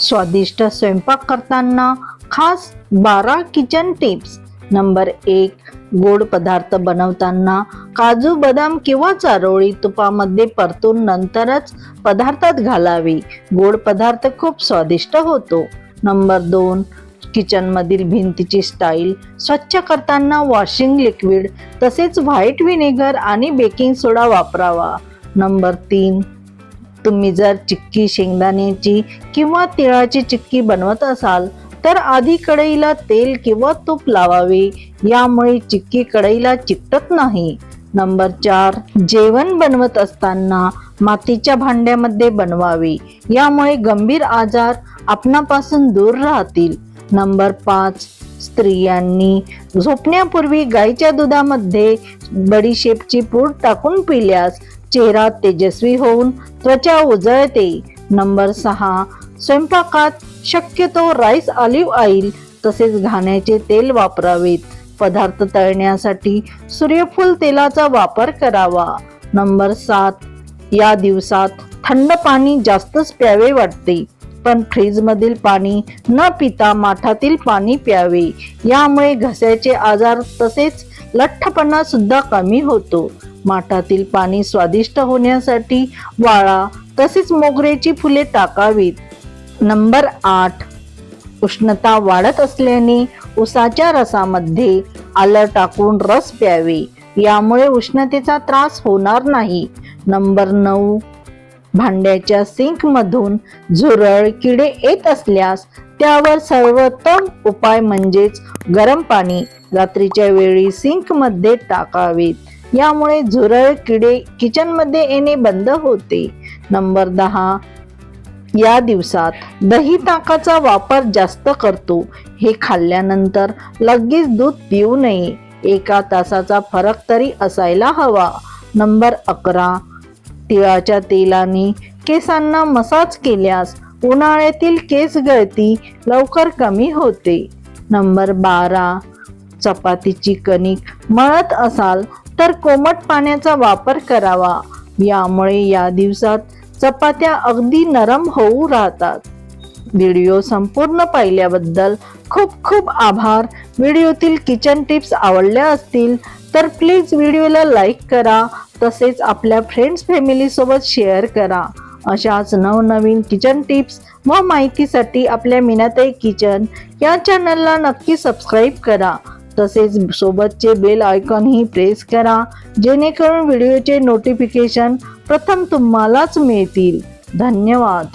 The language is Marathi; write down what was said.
स्वादिष्ट स्वयंपाक करताना खास बारा किचन टिप्स नंबर एक गोड पदार्थ बनवताना काजू बदाम किंवा चारोळी तुपामध्ये परतून नंतरच पदार्थात घालावी. गोड पदार्थ खूप स्वादिष्ट होतो. नंबर दोन किचनमधील भिंतीची स्टाईल स्वच्छ करताना वॉशिंग लिक्विड तसेच व्हाईट व्हिनेगर आणि बेकिंग सोडा वापरावा. नंबर तीन तुम्ही जर चिक्की शेंगदाण्याची किंवा तिळाची चिक्की बनवत असाल तर आधी कढईला तेल किंवा तूप लावावे. यामुळे चिक्की कढईला चिकटत नाही. नंबर चार जेवण बनवत असताना मातीच्या भांड्यामध्ये बनवावे. यामुळे गंभीर आजार आपणापासून दूर राहतील. नंबर पाच स्त्रियांनी झोपण्यापूर्वी गाईच्या दुधामध्ये बडीशेपची पूड टाकून पिल्यास चेहरा तेजस्वी होऊन त्वचा उजळते. नंबर सहा स्वयंपाकात शक्यतो राईस ऑलिव्ह ऑइल तसेच घाण्याचे तेल वापरावेत. पदार्थ तळण्यासाठी सूर्यफूल तेलाचा वापर करावा. नंबर सात या दिवसात थंड पाणी जास्तच प्यावे वाटते पण फ्रीजमधील पाणी न पिता माठातील पाणी प्यावे. यामुळे घस्याचे आजार तसेच लठ्ठपणा सुद्धा कमी होतो. माठातील पाणी स्वादिष्ट होण्यासाठी वाळा तसेच मोगऱ्याची फुले टाकावीत. नंबर आठ उष्णता वाढत असल्याने उसाच्या रसामध्ये आलं टाकून रस प्यावे. यामुळे उष्णतेचा त्रास होणार नाही. नंबर नऊ भांड्याच्या सिंकमधून झुरळ किडे येत असल्यास त्यावर सर्वोत्तम उपाय म्हणजेच गरम पाणी रात्रीच्या वेळी सिंकमध्ये टाकावेत. यामुळे झुरळ किडे किचनमध्ये येणे बंद होते. नंबर दहा या दिवसात दही ताकाचा वापर जास्त करतो. हे खाल्ल्यानंतर लगेच दूध पिऊ नये. एका तासाचा फरक तरी असायला हवा. नंबर अकरा तिळाच्या तेलाने केसांना मसाज केल्यास उन्हाळ्यातील केस गळती लवकर कमी होते. नंबर बारा चपातीची कणिक मळत असाल तर कोमट पाण्याचा वापर करावा. यामुळे या दिवसात चपात्या अगदी नरम होऊ राहतात. व्हिडिओ संपूर्ण पाहिल्याबद्दल खूप खूप आभार. व्हिडिओतील किचन टिप्स आवडल्या असतील तर प्लीज व्हिडिओला लाईक करा तसेच आपल्या फ्रेंड्स फॅमिलीसोबत शेअर करा. अशाच नवनवीन किचन टिप्स व माहितीसाठी आपल्या मिनाताई किचन या चॅनलला नक्की सबस्क्राईब करा. तसेच सोबतचे बेल आयकॉनही प्रेस करा जेणेकरून व्हिडिओचे नोटिफिकेशन प्रथम तुम्हालाच मिळतील. धन्यवाद.